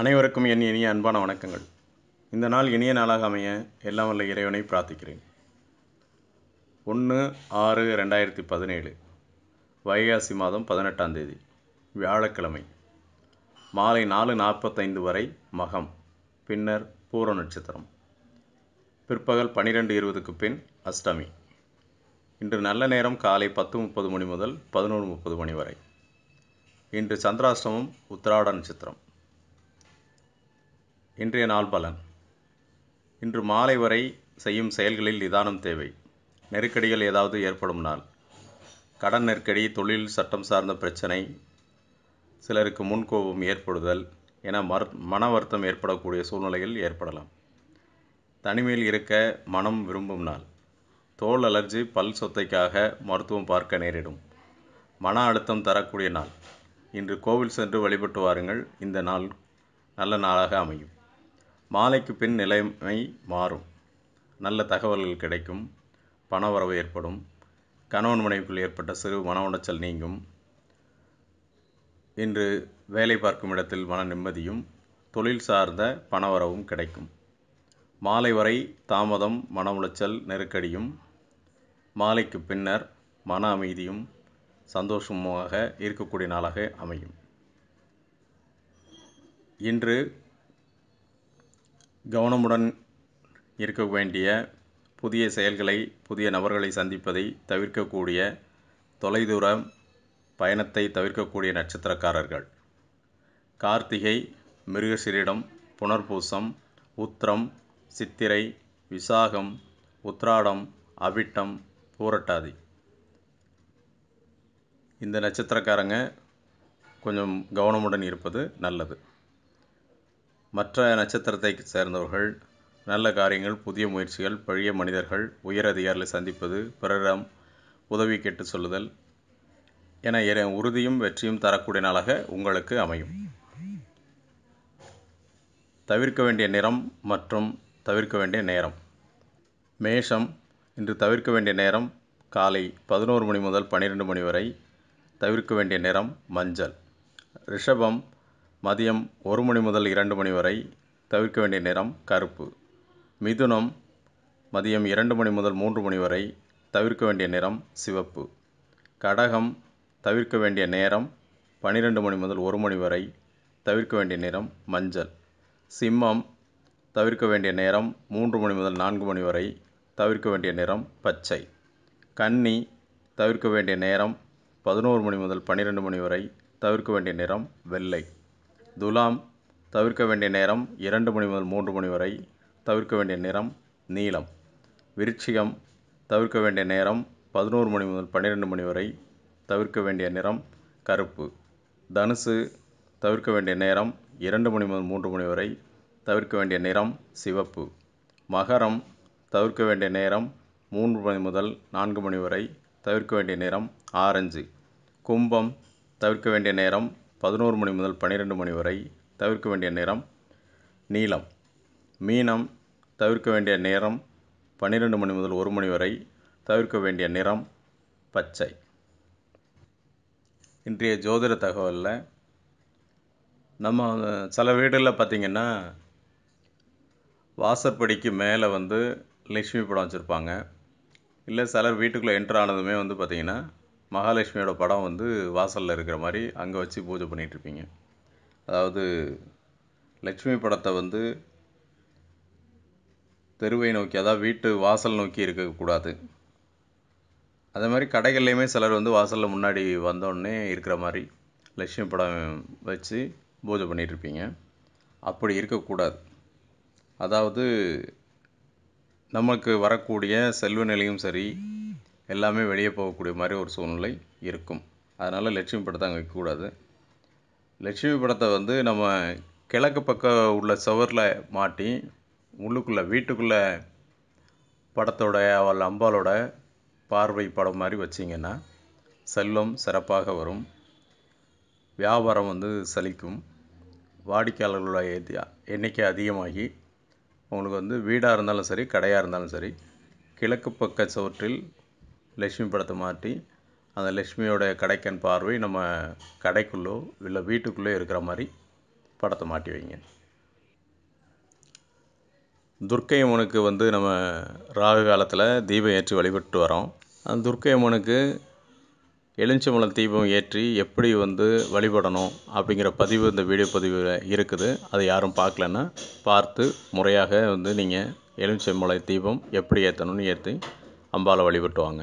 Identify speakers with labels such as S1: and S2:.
S1: அனைவருக்கும் என் இனிய அன்பான வணக்கங்கள். இந்த நாள் இனிய நாளாக அமைய எல்லாம் வல்ல இறைவனை பிரார்த்திக்கிறேன். ஒன்று ஆறு ரெண்டாயிரத்தி பதினேழு வைகாசி மாதம் பதினெட்டாம் தேதி வியாழக்கிழமை. மாலை நாலு நாற்பத்தைந்து வரை மகம் பின்னர் பூர நட்சத்திரம். பிற்பகல் பன்னிரெண்டு இருபதுக்கு பின் அஷ்டமி. இன்று நல்ல நேரம் காலை பத்து முப்பது மணி முதல் பதினொன்று முப்பது மணி வரை. இன்று சந்திராஷ்டமம் உத்திராட நட்சத்திரம். இன்றைய நாள் பலன். இன்று மாலை வரை செய்யும் செயல்களில் நிதானம் தேவை. நெருக்கடிகள் ஏதாவது ஏற்படும் நாள். கடன் நெருக்கடி தொழில் சட்டம் சார்ந்த பிரச்சனை சிலருக்கு முன்கோபம் ஏற்படுதல் என மர் மன வருத்தம் ஏற்படக்கூடிய சூழ்நிலைகள் ஏற்படலாம். தனிமையில் இருக்க மனம் விரும்பும் நாள். தோல் அலர்ஜி பல் சொத்தைக்காக மருத்துவம் பார்க்க நேரிடும். மன அழுத்தம் தரக்கூடிய நாள். இன்று கோவில் சென்று வழிபட்டு வாருங்கள். இந்த நாள் நல்ல நாளாக அமையும். மாலைக்கு பின் நிலைமை மாறும். நல்ல தகவல்கள் கிடைக்கும். பணவரவு ஏற்படும். கணவன் மனைவிக்குள் ஏற்பட்ட சிறு மன உளைச்சல் நீங்கும். இன்று வேலை பார்க்கும் இடத்தில் மன நிம்மதியும் தொழில் சார்ந்த பணவரவும் கிடைக்கும். மாலை வரை தாமதம் மன உளைச்சல் நெருக்கடியும் மாலைக்கு பின்னர் மன அமைதியும் சந்தோஷமாக இருக்கக்கூடிய நாளாக அமையும். இன்று கவனமுடன் இருக்க வேண்டிய புதிய செயல்களை புதிய நபர்களை சந்திப்பதை தவிர்க்கக்கூடிய தொலைதூர பயணத்தை தவிர்க்கக்கூடிய நட்சத்திரக்காரர்கள். கார்த்திகை மிருகசிரிடம் புனர்பூசம் உத்திரம் சித்திரை விசாகம் உத்ராடம் அவிட்டம் பூரட்டாதி. இந்த நட்சத்திரக்காரங்க கொஞ்சம் கவனமுடன் இருப்பது நல்லது. மற்ற நட்சத்திரத்தை சேர்ந்தவர்கள் நல்ல காரியங்கள் புதிய முயற்சிகள் பழைய மனிதர்கள் உயர் அதிகாரிகளை சந்திப்பது பிறரிடம் உதவி கேட்டு சொல்லுதல் என என உறுதியும் வெற்றியும் தரக்கூடிய நாளாக உங்களுக்கு அமையும். தவிர்க்க வேண்டிய நிறம் மற்றும் தவிர்க்க வேண்டிய நேரம். மேஷம் இன்று தவிர்க்க வேண்டிய நேரம் காலை பதினோரு மணி முதல் பன்னிரெண்டு மணி வரை தவிர்க்க வேண்டிய நிறம் மஞ்சள். ரிஷபம் மதியம் ஒரு மணி முதல் இரண்டு மணி வரை தவிர்க்க வேண்டிய நிறம் கருப்பு. மிதுனம் மதியம் இரண்டு மணி முதல் மூன்று மணி வரை தவிர்க்க வேண்டிய நிறம் சிவப்பு. கடகம் தவிர்க்க வேண்டிய நேரம் பன்னிரெண்டு மணி முதல் ஒரு மணி வரை தவிர்க்க வேண்டிய நிறம் மஞ்சள். சிம்மம் தவிர்க்க வேண்டிய நேரம் மூன்று மணி முதல் நான்கு மணி வரை தவிர்க்க வேண்டிய நிறம் பச்சை. கன்னி தவிர்க்க வேண்டிய நேரம் பதினோரு மணி முதல் பன்னிரெண்டு மணி வரை தவிர்க்க வேண்டிய நிறம் வெள்ளை. துலாம் தவிர்க்க வேண்டிய நேரம் இரண்டு மணி முதல் மூன்று மணி வரை தவிர்க்க வேண்டிய நிறம் நீலம் விருச்சிகம் தவிர்க்க வேண்டிய நேரம் பதினோரு மணி முதல் பன்னிரெண்டு மணி வரை தவிர்க்க வேண்டிய நிறம் கருப்பு. தனுசு தவிர்க்க வேண்டிய நேரம் இரண்டு மணி முதல் மூன்று மணி வரை தவிர்க்க வேண்டிய நிறம் சிவப்பு. மகரம் தவிர்க்க வேண்டிய நேரம் மூன்று மணி முதல் நான்கு மணி வரை தவிர்க்க வேண்டிய நிறம் ஆரஞ்சு. கும்பம் தவிர்க்க வேண்டிய நேரம் பதினோரு மணி முதல் பன்னிரெண்டு மணி வரை தவிர்க்க வேண்டிய நிறம் நீலம் மீனம் தவிர்க்க வேண்டிய நேரம் பன்னிரெண்டு மணி முதல் ஒரு மணி வரை தவிர்க்க வேண்டிய நிறம் பச்சை. இன்றைய ஜோதிட தகவலில் நம்ம சில வீடுகளில் பார்த்திங்கன்னா வாசற்படிக்கு மேலே வந்து லக்ஷ்மி படம் வச்சுருப்பாங்க. இல்லை சிலர் வீட்டுக்குள்ளே என்ட்ரு ஆனதுமே வந்து பார்த்திங்கன்னா மகாலட்சுமியோட படம் வந்து வாசலில் இருக்கிற மாதிரி அங்கே வச்சு பூஜை பண்ணிகிட்ருப்பீங்க அதாவது லக்ஷ்மி படத்தை வந்து தெருவை நோக்கி அதாவது வீட்டு வாசல் நோக்கி இருக்கக்கூடாது அதே மாதிரி கடைகள்லையுமே சிலர் வந்து வாசலில் முன்னாடி வந்தோடனே இருக்கிற மாதிரி லட்சுமி படம் வச்சு பூஜை பண்ணிகிட்ருப்பீங்க அப்படி இருக்கக்கூடாது அதாவது நமக்கு வரக்கூடிய செல்வ நிலையும் சரி எல்லாமே வெளியே போகக்கூடிய மாதிரி ஒரு சூழ்நிலை இருக்கும். அதனால் லட்சுமி படத்தை அங்கே வைக்கக்கூடாது லட்சுமி படத்தை வந்து நம்ம கிழக்கு பக்கம் உள்ள சுவரில் மாட்டி உள்ளுக்குள்ளே வீட்டுக்குள்ளே படத்தோட அவள் அம்பாலோட பார்வை படம் மாதிரி வச்சிங்கன்னா செல்வம் சிறப்பாக வரும். வியாபாரம் வந்து சலிக்கும். வாடிக்கையாளர்களோட எண்ணிக்கை அதிகமாகி உங்களுக்கு வந்து வீடாக இருந்தாலும் சரி கடையாக இருந்தாலும் சரி கிழக்கு பக்க சுவற்றில் லக்ஷ்மி படத்தை மாட்டி அந்த லக்ஷ்மியோடைய கடைக்கண் பார்வை நம்ம கடைக்குள்ளோ இல்லை வீட்டுக்குள்ளே இருக்கிற மாதிரி படத்தை மாட்டி வைங்க. துர்க்கை அம்மனுக்கு வந்து நம்ம ராகு காலத்தில் தீபம் ஏற்றி வழிபட்டு வரோம். அந்த துர்க்கை அம்மனுக்கு எலுமிச்சம்பழம் தீபம் ஏற்றி எப்படி வந்து வழிபடணும் அப்படிங்கிற பதிவு இந்த வீடியோ பதிவில் இருக்குது. அதை யாரும் பார்க்கலன்னா பார்த்து முறையாக வந்து நீங்கள் எலுமிச்சம்பழ தீபம் எப்படி ஏற்றணும்னு ஏற்றி அம்பாவை வழிபட்டு வாங்க.